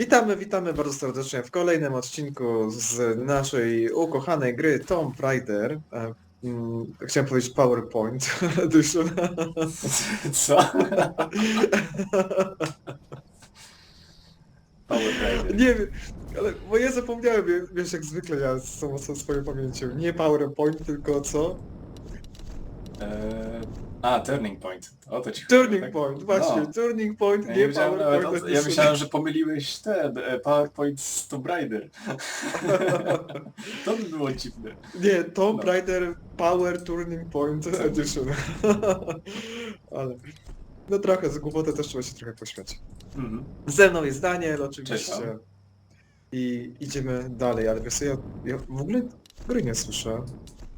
Witamy, witamy bardzo serdecznie w kolejnym odcinku z naszej ukochanej gry Tomb Raider. E, mm, Chciałem powiedzieć PowerPoint Edition. Co? Nie wiem, ale bo ja zapomniałem, wie- wiesz jak zwykle ja z tą z swoją pamięcią. Nie PowerPoint, tylko co? Eee, a, Turning Point. O to ci chodzi, Turning tak? Point, właśnie, No. Turning Point, Ja, nie nie wiedziałem nawet, PowerPoint o- ja myślałem, że pomyliłeś ten e, PowerPoint z Tomb Raider. to by było dziwne. Nie, Tomb No. Raider Power Turning Point Edition. ale... No trochę, z głupoty też trzeba się trochę pośmiać. Mhm. Ze mną jest Daniel Cześć oczywiście. wam. I idziemy dalej, ale wiesz co, ja, ja w ogóle gry nie słyszę.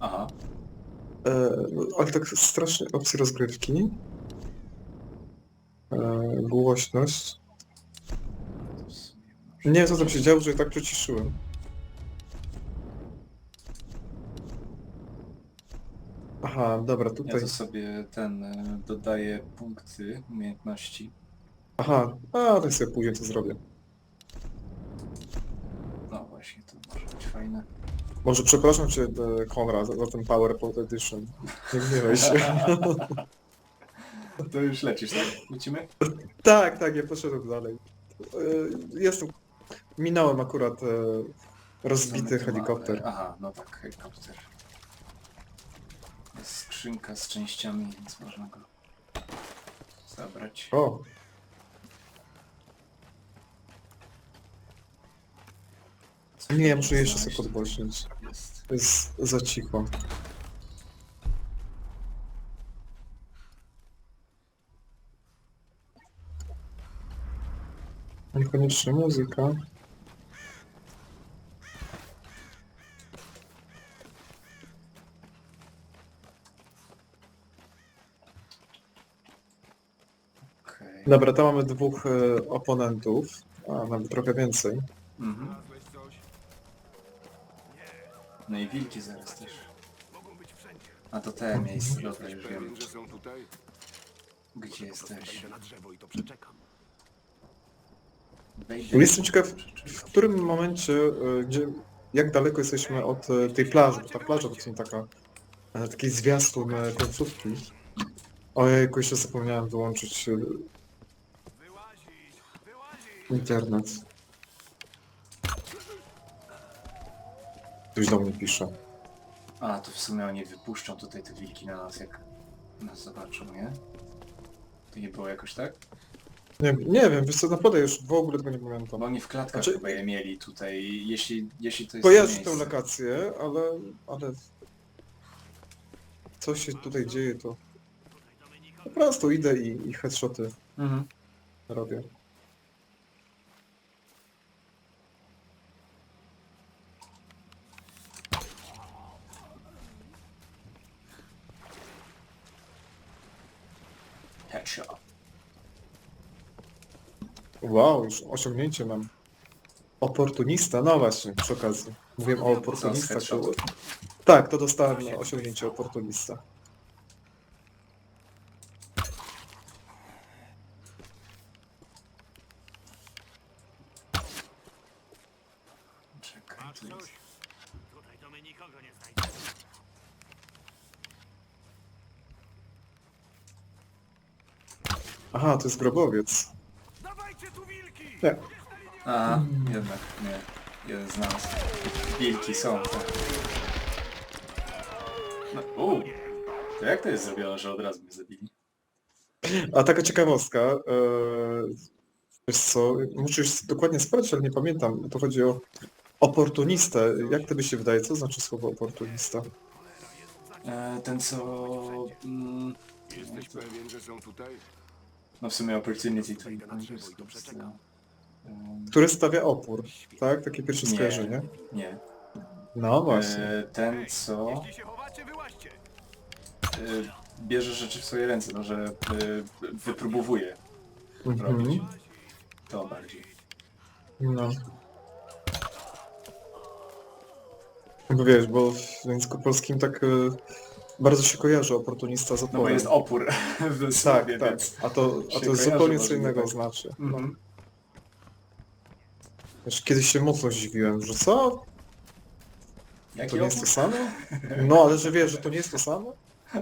Aha. E, ale tak strasznie opcje rozgrywki. E, głośność. Nie wiem co tam się działo, że tak przyciszyłem. Aha, dobra, Ja tutaj. to sobie ten e, dodaję punkty umiejętności. Aha, a to sobie później to zrobię. No właśnie, to może być fajne. Może przepraszam cię, e, Konrad, za ten PowerPoint Edition. Nie gniewaj się. To już lecisz, tak? Lecimy? Tak, tak, ja poszedłem dalej. E, Jestem... Minąłem akurat e, rozbity helikopter. Aha, no tak, helikopter. Jest skrzynka z częściami, więc można go zabrać. O, nie, muszę jeszcze sobie podgłośnić. Jest. To jest za cicho. Niekoniecznie muzyka. Dobra, to mamy dwóch e, oponentów, a nawet trochę więcej. Mhm. No i wilki zaraz też. A to te miejsce, dobra, już wiem. Pewien, że są tutaj? Gdzie jesteś? Na drzewo i to przeczekam. Wejdę. Jestem ciekaw, w którym momencie, e, gdzie, jak daleko jesteśmy od e, tej plaży, bo ta plaża to są taka, e, taki zwiastun e, końcówki. Ojejku, jeszcze zapomniałem wyłączyć e, internet. Ktoś do mnie pisze. A, to w sumie oni wypuszczą tutaj te wilki na nas, jak nas zobaczą, nie? To nie było jakoś tak? Nie, nie wiem, wiesz co, naprawdę już w ogóle tego nie Bo pamiętam. oni w klatkach Znaczy- chyba je mieli tutaj, jeśli, jeśli to jest Kojarzę tę miejsce. lokację, ale, ale co się tutaj dzieje, to po prostu idę i, i headshoty Mhm. robię. Wow, już osiągnięcie mam. Oportunista, no właśnie, przy okazji. Mówiłem o oportunistach. headshotów? Tak, to dostałem na osiągnięcie oportunista. Czekaj, tu jest. Tutaj to my nikogo nie znajdziemy. Aha, to jest grobowiec. Nie. A, jednak nie. Jeden z nas. Wilki są, tak. No, uu. To jak to jest zrobione, że od razu mnie zabili? A taka ciekawostka, e, wiesz co, już dokładnie sprawdzić, ale nie pamiętam. To chodzi o oportunistę. Jak tobie się wydaje, co znaczy słowo oportunista? E, ten co... Mm, Jesteś pewien, że są tutaj? no w sumie opportunity to. Em, Który stawia opór, tak? Takie pierwsze Nie. skojarzenie. Nie. No właśnie. E, ten co Jeśli się chowacie, wyłaźcie! e, bierze rzeczy w swoje ręce, no że e, wypróbowuje robić. Mhm. To bardziej. No. Bo wiesz, bo w języku polskim tak e, bardzo się kojarzy oportunista z No bo oporem. jest opór w tak, słowie, tak. więc... A to, a się to kojarzy zupełnie co może innego tak. znaczy. No. Mhm. Wiesz, kiedyś się mocno zdziwiłem, że co? Jaki To nie jest to samo? No, ale że wiesz, że to nie jest to samo?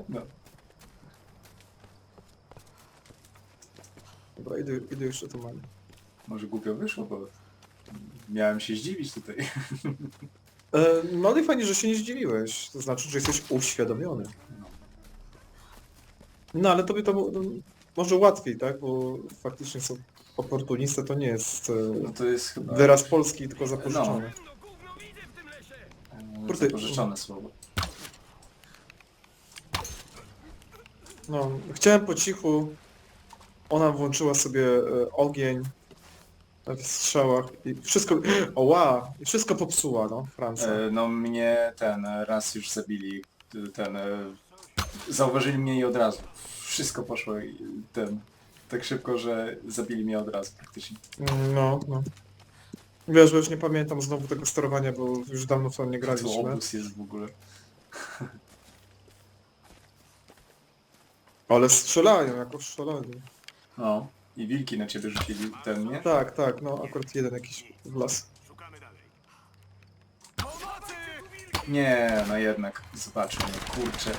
No. Dobra, idę, idę jeszcze tu mam. Może głupio wyszło, bo miałem się zdziwić tutaj. E, no ale fajnie, że się nie zdziwiłeś. To znaczy, że jesteś uświadomiony. No. No ale tobie to mo- no, może łatwiej, tak? Bo faktycznie są oportunista to nie jest No e, to jest chyba wyraz polski, tylko zapożyczony. No lesie! e, Kurde. zapożyczone słowo. No, chciałem po cichu. Ona włączyła sobie e, ogień w strzałach i wszystko... O wow! I wszystko popsuła, no, Francja. E, no mnie ten e, raz już zabili. e, Ten e, zauważyli mnie i od razu. Wszystko poszło i ten tak szybko, że zabili mnie od razu praktycznie. No, no. Wiesz, już nie pamiętam znowu tego sterowania, bo już dawno w to nie To graliśmy. obóz jest w ogóle. Ale strzelają, jako strzelali. No. I wilki na ciebie rzucili ten, nie? Tak, tak, no akurat jeden jakiś w las. Nie, no jednak. Zobaczmy, kurczę.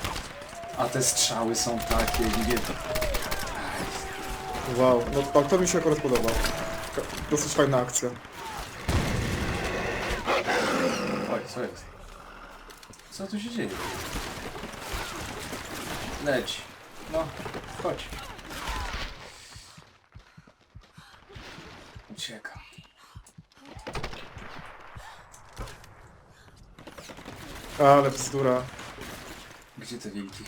A te strzały są takie, nie Wow, no to, to mi się akurat podoba. Dosyć fajna akcja. Oj, co jest? Co tu się dzieje? Leć. No, chodź. Uciekam. Ale bzdura. Gdzie te wilki?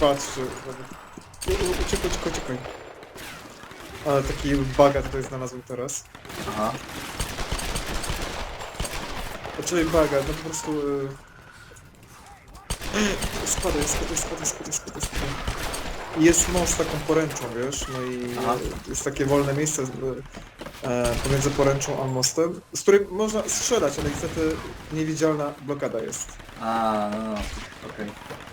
Patrzcie. U- u- Uciekaj, uciekaj, uciekaj. Ale taki baga tutaj znalazłem teraz. Aha. Znaczy baga, no po prostu... y, Spadaj, spadaj, spadaj, spadaj, spadaj, spadaj. Jest most taką poręczą, wiesz, no i Aha. jest takie wolne miejsce y, e, pomiędzy poręczą a mostem, z której można strzelać, ale niestety niewidzialna blokada jest. A, no, no. okej. Ajajaj.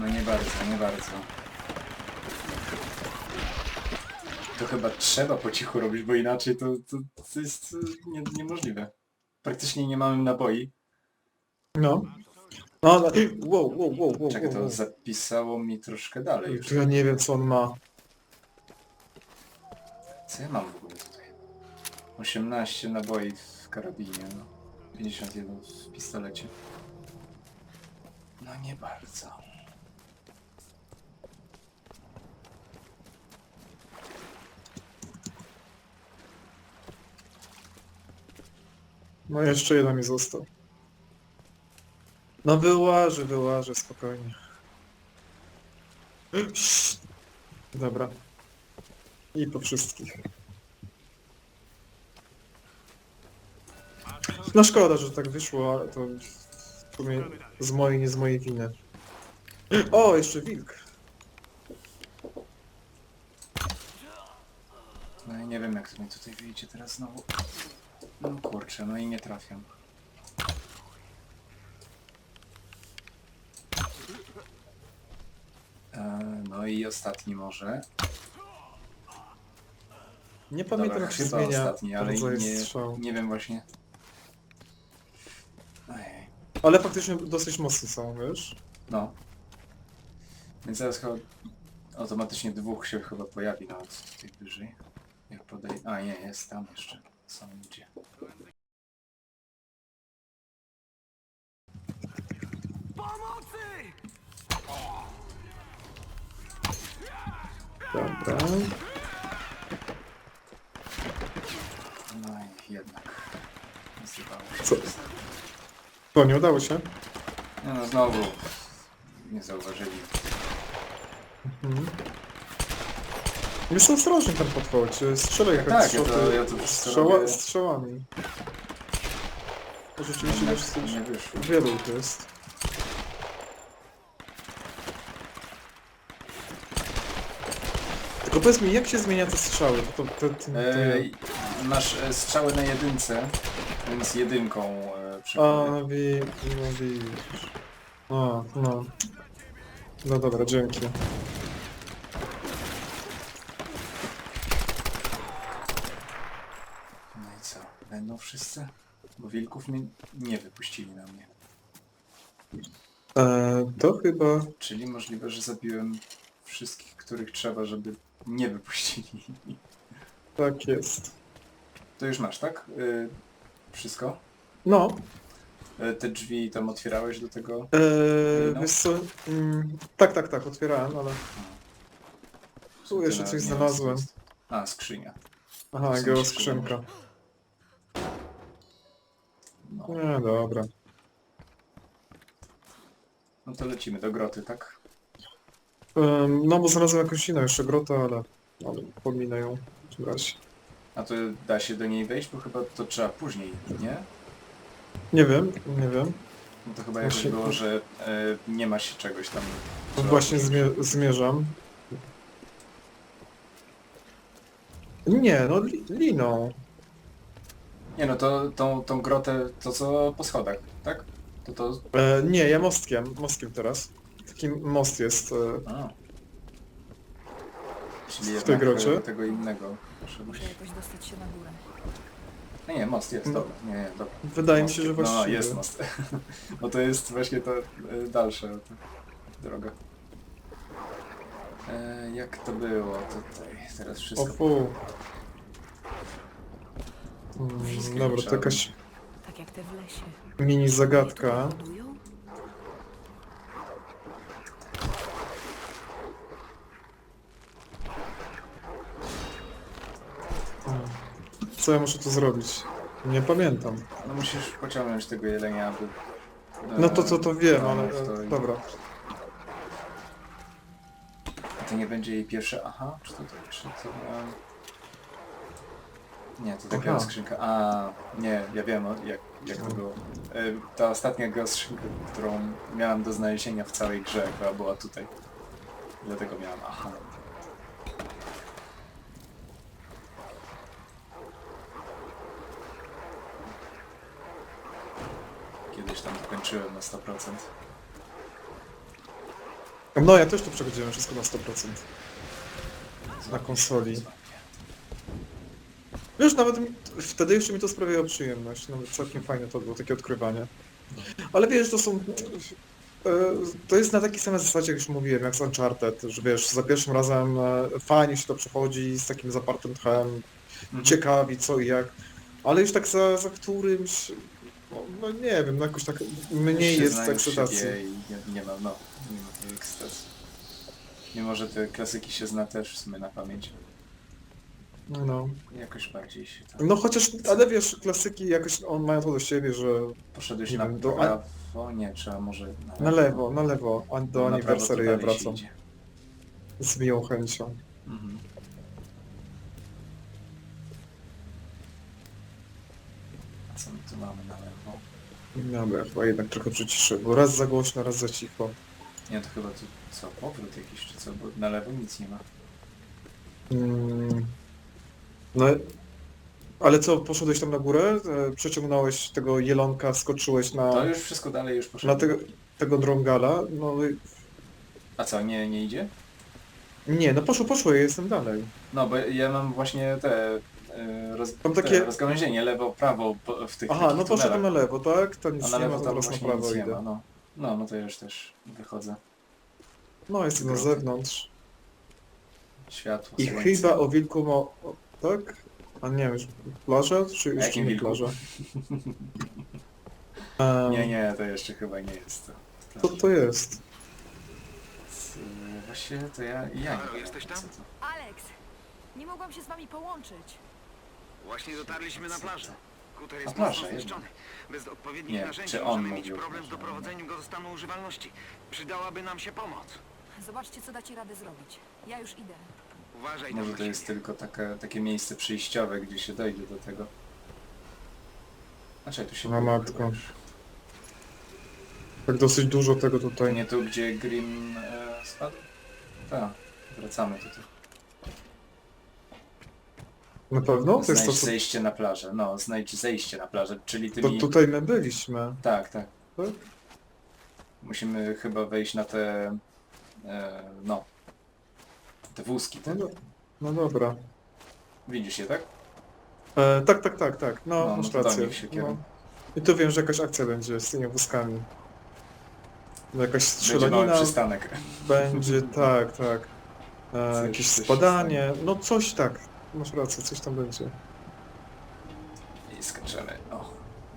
No nie bardzo, nie bardzo. To chyba trzeba po cichu robić, bo inaczej to, to, to jest e, nie, niemożliwe. Praktycznie nie mamy naboi. No. No, ale... Wow, wow, wow, wow, Czekaj, to wow. zapisało mi troszkę dalej już. Ja nie wiem co on ma. Co ja mam w ogóle tutaj? 18 naboi w karabinie, no. 51 w pistolecie. No nie bardzo. No jeszcze jeden mi został. No wyłażę, wyłażę, spokojnie. Dobra. I po wszystkich. No szkoda, że tak wyszło, ale to w sumie z mojej, nie z mojej winy. O, jeszcze wilk. No i nie wiem jak mi tutaj wyjdzie teraz znowu. No kurczę, no i nie trafiam. E, no i ostatni może. Nie pamiętam Dobra, jak się chyba zmienia ostatni, ale nie, nie wiem właśnie. Ojej. Ale faktycznie dosyć mocni są, wiesz? No. Więc zaraz chyba automatycznie dwóch się chyba pojawi nawet tutaj wyżej. Jak podej... A nie, jest tam jeszcze. Są ludzie. Pomocy! Dobra. No i jednak. Zdawało się. Co? To nie udało się? No, no znowu. Nie zauważyli. Mhm. Jest ostrożnie ten podchoć, strzelaj jak Tak, ja to- ja to strzała, robię. strzałami. To rzeczywiście Jednak wiesz, to coś- nie wyszło. wielu to jest. Tylko powiedz mi, jak się zmienia te strzały? To, to, to, to, Ej, masz e, strzały na jedynce, więc jedynką e, A, no wi, no widzisz. No, no. No dobra, dzięki. No i co? Będą wszyscy? Bo wilków mnie nie wypuścili na mnie. E, to chyba... Czyli możliwe, że zabiłem wszystkich, których trzeba, żeby nie wypuścili. Tak jest. To już masz, tak? Y, wszystko? No, Y, te drzwi tam otwierałeś do tego? e, No. wiesz co... Mm, tak, tak, tak, otwierałem, ale... Tu jeszcze coś znalazłem. A, skrzynia. Aha, Są geoskrzynka. No. Nie, dobra. no to lecimy do groty, tak? Em, no bo znalazłem jakąś inną jeszcze grotę, ale... Ale pominę ją w takim razie. A to da się do niej wejść, bo chyba to trzeba później, nie? Nie wiem, nie wiem. No to chyba jakoś Właśnie- było, że e, nie ma się czegoś tam. No trzeba Właśnie zmie zmierzam. Nie, no li liną. Nie no, to tą, tą grotę, to co po schodach, tak? To to... E, nie, ja mostkiem, mostkiem teraz. Taki most jest. E, A. Czyli W jednak tej grocie? e, tego innego. Muszę Muszę jakoś dostać się na górę. No nie, most jest, No. dobra, nie, nie, dobra. wydaje mi się, że Mostkiem. No, jest most. Bo to jest właśnie ta e, dalsza droga. E, jak to było tutaj? Teraz O wszystko... fu. Wszystkie dobra, to jakaś Tak jak te w lesie. mini zagadka. Budują? Co ja muszę tu zrobić? Nie pamiętam. No musisz pociągnąć tego jelenia, aby... No to to to wiem, ale to e, i- dobra. A to nie będzie jej pierwsze... Aha, czy to, to czy to... miałem- Nie, to taka Aha. skrzynka. A, nie, ja wiem o- jak, jak to było. E, Ta ostatnia skrzynka, którą miałem do znalezienia w całej grze, chyba była tutaj. Dlatego miałem, aha. Kiedyś tam to kończyłem na 100%. No ja też tu przechodziłem wszystko na 100%. Na konsoli. Wiesz, nawet mi, wtedy jeszcze mi to sprawiało przyjemność. Nawet całkiem fajne to było, takie odkrywanie. Ale wiesz, to są... e, To jest na takiej samej zasadzie, jak już mówiłem, jak z Uncharted, że wiesz, za pierwszym razem e, fajnie się to przechodzi z takim zapartym tchem, Mhm. ciekawi co i jak, ale już tak za, za którymś, no, no nie wiem, no jakoś tak mniej jest ekscytacji. I nie, nie ma, no, nie ma tej ekscytacji. Mimo, że te klasyki się zna też w sumie na pamięć. No. Jakoś bardziej się tam... no chociaż, ale wiesz, klasyki jakoś on mają to do siebie, że Poszedłeś nie na wiem, do- prawo? Nie, trzeba może na na lewo, na lewo, a do Na prawo to aniversary ja dalej się wracam idzie. z miłą chęcią. Mhm. A co my tu mamy na lewo? Dobra, chyba jednak trochę przyciszę, bo raz za głośno, raz za cicho. Nie, to chyba tu co, powrót jakiś czy co, bo na lewo nic nie ma. Mm. No, ale co, poszedłeś tam na górę, e, przeciągnąłeś tego jelonka, skoczyłeś na, To już wszystko dalej już poszło. na tego, tego drągala, no i- A co, nie, nie idzie? nie, no poszło, poszło, ja jestem dalej. No, bo ja mam właśnie te... e, Roz, Tam te takie- rozgałęzienie lewo, prawo po- w tych Aha, takich no poszedłem na lewo, tak? To nic A na nie ma, lewo tam teraz na właśnie prawo nic nie ma, idę. no. No, no to ja już też wychodzę. No, jestem na zewnątrz. Światło, I słońce. chyba o wilku ma... o, tak? A nie wiem, plaża? Czy jeszcze jakim nie wilku? plaża? Ehm, Nie, nie, to jeszcze chyba nie jest to. Co to jest? Z- Właśnie to ja, ja Halo, nie jesteś tam? to. Alex! Nie mogłam się z wami połączyć. Właśnie dotarliśmy na plażę. Kuter Na jest plażę, mocno zniszczony. Bez odpowiednich Nie, narzędzi czy on możemy mieć mówił, problem z że- doprowadzeniem go do stanu używalności. Przydałaby nam się pomoc. Zobaczcie, co dacie radę zrobić. Ja już idę. Uważaj Może to jest tylko taka, takie miejsce przyjściowe, gdzie się dojdzie do tego. Znaczy tu się Na było matko. Tak dosyć dużo tego tutaj. Nie tu, gdzie Grim e, spadł? Tak, wracamy tutaj. Na pewno? To jest to, Znajdź co... zejście na plażę. No, znajdź zejście na plażę, czyli To tymi... tutaj my byliśmy. Tak, tak. Tak? Musimy chyba wejść na te E, no. Te wózki, te. No, do- no dobra. Widzisz je, tak? E, tak, tak, tak, tak. No, No, no masz to rację. się kieruj. No. I tu wiem, że jakaś akcja będzie z tymi wózkami. No, Jakaś Będzie mały strzelanina, przystanek. będzie, tak, tak. E, Coś- jakieś coś się spadanie, no coś tak. Masz rację, coś tam będzie. I skaczemy. O,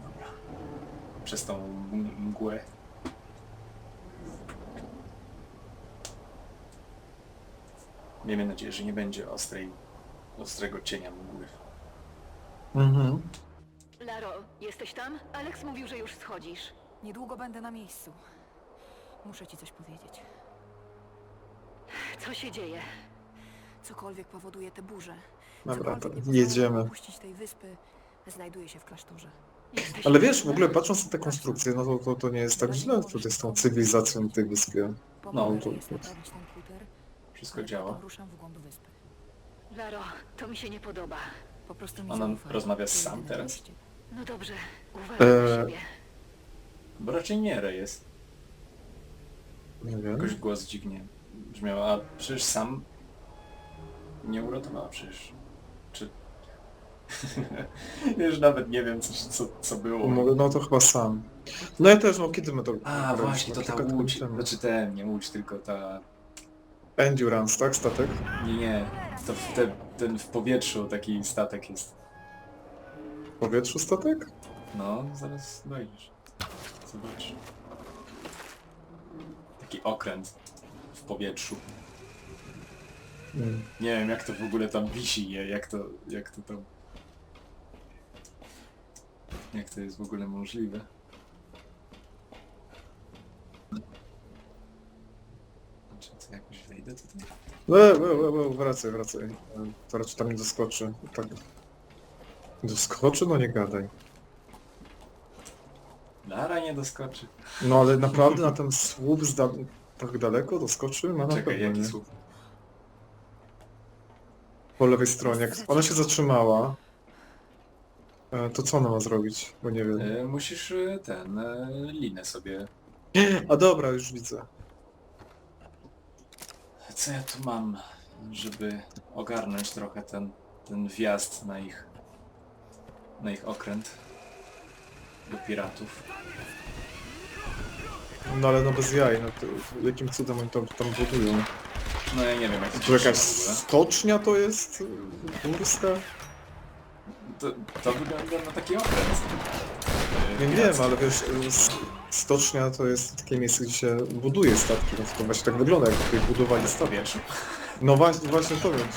dobra. Przez tą m- mgłę. Miejmy nadzieję, że nie będzie ostrej, ostrego cienia mgły. Mhm. Laro, jesteś tam? Alex mówił, że już schodzisz. Niedługo będę na miejscu. Muszę ci coś powiedzieć. Co się dzieje? Cokolwiek powoduje te burze. Dobra, to cokolwiek nie pozwala jedziemy. nam opuścić tej wyspy, znajduje się w klasztorze. Jesteś Ale wiesz, w ogóle patrząc na te konstrukcje, no to, to, to nie jest tak źle tutaj z tą cywilizacją na tej wyspie. Pomogę to- jest naprawić ten kuter. Wszystko działa. ruszam w głąb wyspy. Laro, to mi się nie podoba. Po prostu mi Ona zaufaj. rozmawia z To sam jedyne teraz? wyjście. No dobrze, uważaj na Eee. siebie. Bo raczej nie Re jest. Nie wiem. Jakoś głos dziwnie brzmiał, a przecież sam nie uratowała przecież. Czy... Już nawet nie wiem co, co, co było. Mogę- No to chyba sam. No ja też, no kiedy my to... A właśnie, to ta łódź, znaczy ten, nie łódź, tylko ta... Endurance, tak? Statek? Nie, nie, to w te, ten w powietrzu taki statek jest. W powietrzu statek? No, zaraz dojdziesz. Zobacz. Taki okręt w powietrzu. Mm. Nie wiem jak to w ogóle tam wisi, nie? Jak to, jak to tam... Jak to jest w ogóle możliwe? Czy co, le, le, le, wracaj, wracaj. To raczej tam nie doskoczy. Tak. Doskoczy? No nie gadaj. Lara nie doskoczy. No ale naprawdę na ten słup z da tak daleko doskoczy? No na Czekaj, pewno jaki nie. słów? Po lewej stronie. Jak ona się zatrzymała, e, to co ona ma zrobić? Bo nie wiem. E, musisz e, ten, e, linę sobie... A dobra, już widzę. Co ja tu mam, żeby ogarnąć trochę ten, ten wjazd na ich... na ich okręt? Do piratów. No ale no bez jaj, no to jakim cudem oni to tam budują? No ja nie wiem jak to To się jakaś stocznia to jest? Górska? To, to wygląda na taki okręt. Nie wiem, ale wiesz, s- stocznia to jest takie miejsce, gdzie się buduje statki, no to właśnie tak wygląda, jak tutaj budowali statki. No właśnie, właśnie to wiem.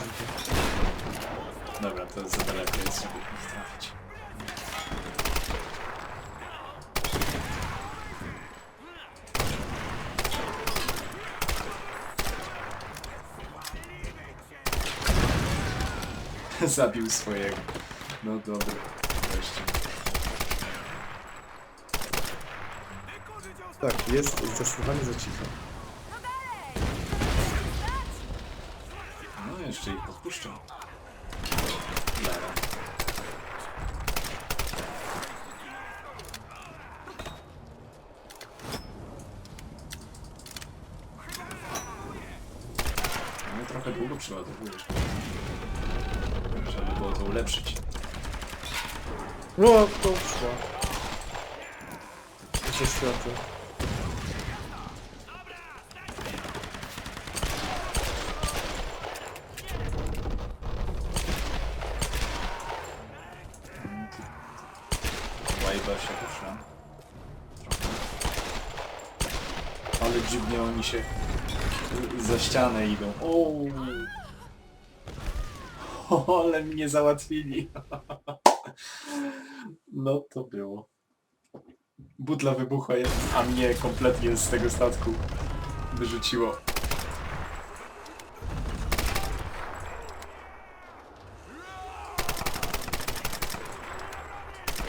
Dobra, to za daleko jest, żeby trafić. Zabił swojego. No dobra, wreszcie. Tak, jest zdecydowanie za cicho. No jeszcze ich podpuszczę. Lara. No trochę długo przeładowujesz. Żeby było to ulepszyć. No, to szło. Nasze światy. Łajba się rusza. Trochę. Ale dziwnie oni się za ścianę idą. O, ale mnie załatwili. No to było. Butla wybuchła, a mnie kompletnie z tego statku wyrzuciło.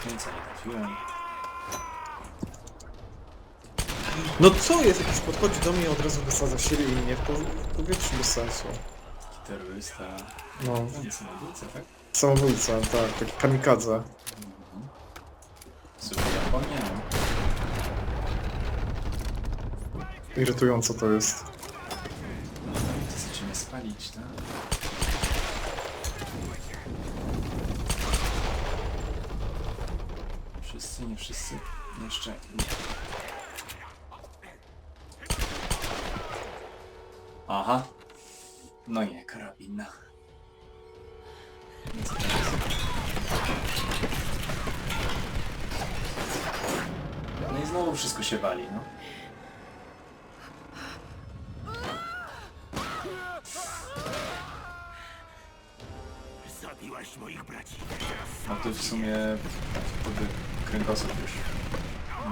Nic nie trafiłem. No co jest? Jakiś podchodzi do mnie i od razu wysadza siebie i mnie w po- w powietrzu bez sensu. Terrorysta. No, No na ulicy, tak? samobójca, tak, taki kamikadze. Sobie Japonię. Irytujące to jest. walić, tak? Wszyscy, nie wszyscy. Jeszcze nie. Aha. No nie, karabina. Co teraz? No i znowu wszystko się wali, no. Zabiłaś moich braci. No to w sumie wtedy kręgosłup już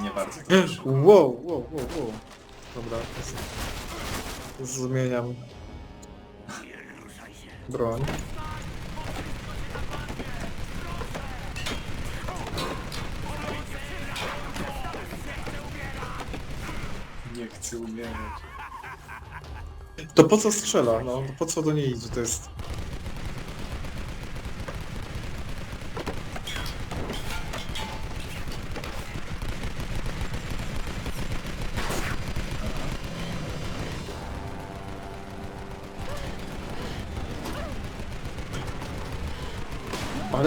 nie bardzo. Wow, wow, wow, wow. Dobra, z- zmieniam broń. Nie chcę umierać. To po co strzela? No, po co do niej idzie? To jest...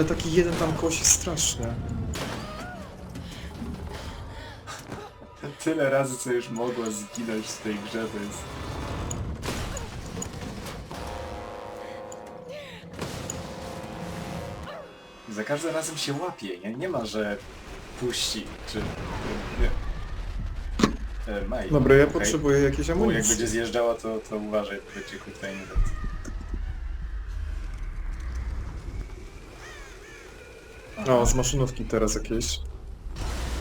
taki jeden tam kosi strasznie. Tyle razy co już mogła zginąć w tej grze to jest... Za każdym razem się łapie, nie? Nie ma, że puści, czy... Nie. E, Maj, Dobra, ja okej. potrzebuję jakiejś Bo jak amunicji. będzie zjeżdżała, to, to uważaj, to będzie kurde nie O, z maszynówki teraz jakieś.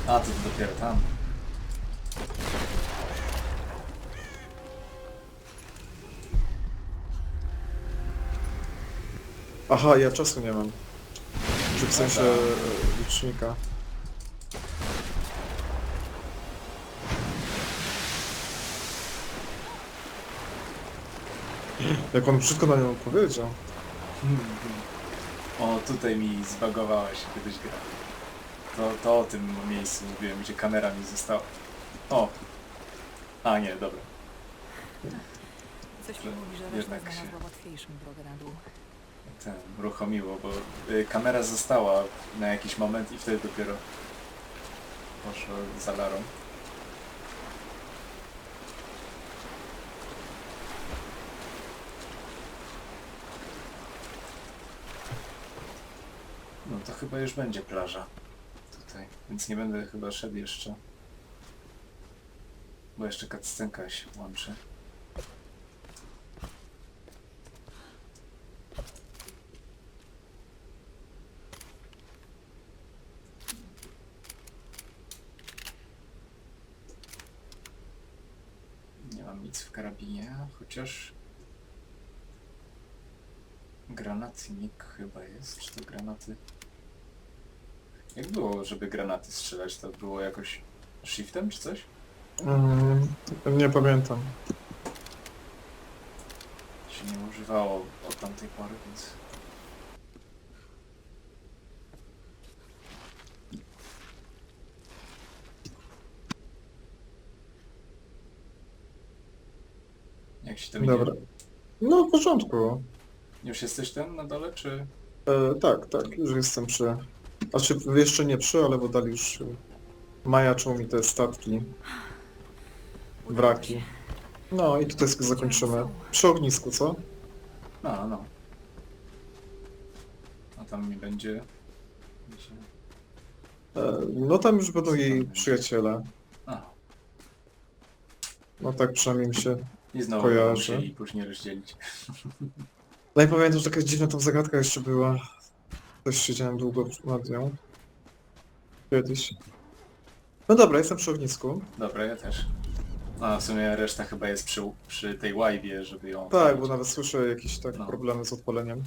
A, to dopiero tam. Aha, ja czasu nie mam. Że w sensie e, licznika. Jak on brzydko na nią odpowiedział. O, tutaj mi zbagowała się kiedyś gra. To, to o tym miejscu mówiłem, gdzie kamera mi została. O! A nie, dobra. Coś mi mówi, że reszta jednak znalazła się- łatwiejszą drogę na dół. Ten, uruchomiło, bo y, kamera została na jakiś moment i wtedy dopiero poszło za larą. Chyba już będzie plaża tutaj, więc nie będę chyba szedł jeszcze. Bo jeszcze cutscenka się włączy. Nie mam nic w karabinie, chociaż... Granatnik chyba jest, czy to granaty... Jak było, żeby granaty strzelać? To było jakoś shiftem czy coś? Mm, nie pamiętam. Się nie używało od tamtej pory, więc... Jak się Dobra. idzie? No w porządku. Już jesteś tam na dole, czy... E, tak, tak, już jestem przy... Znaczy jeszcze nie przy, ale bo dali już... e, Majaczą mi te statki, wraki. No i tutaj zakończymy. Przy ognisku, co? No, no. A tam mi będzie... będzie- E, no tam już będą jej przyjaciele. A, No tak przynajmniej mi się... i znowu Kojarzę. musieli później rozdzielić. No i pamiętam, że jakaś dziwna tam zagadka jeszcze była. Też siedziałem długo nad nią. Kiedyś. No dobra, jestem przy ognisku. Dobra, ja też. A w sumie reszta chyba jest przy, przy tej łajbie, żeby ją... Tak, bo nawet słyszę jakieś tak No. problemy z odpaleniem.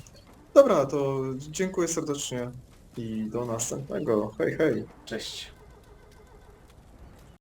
Dobra, to dziękuję serdecznie i do następnego. Hej, hej. Cześć.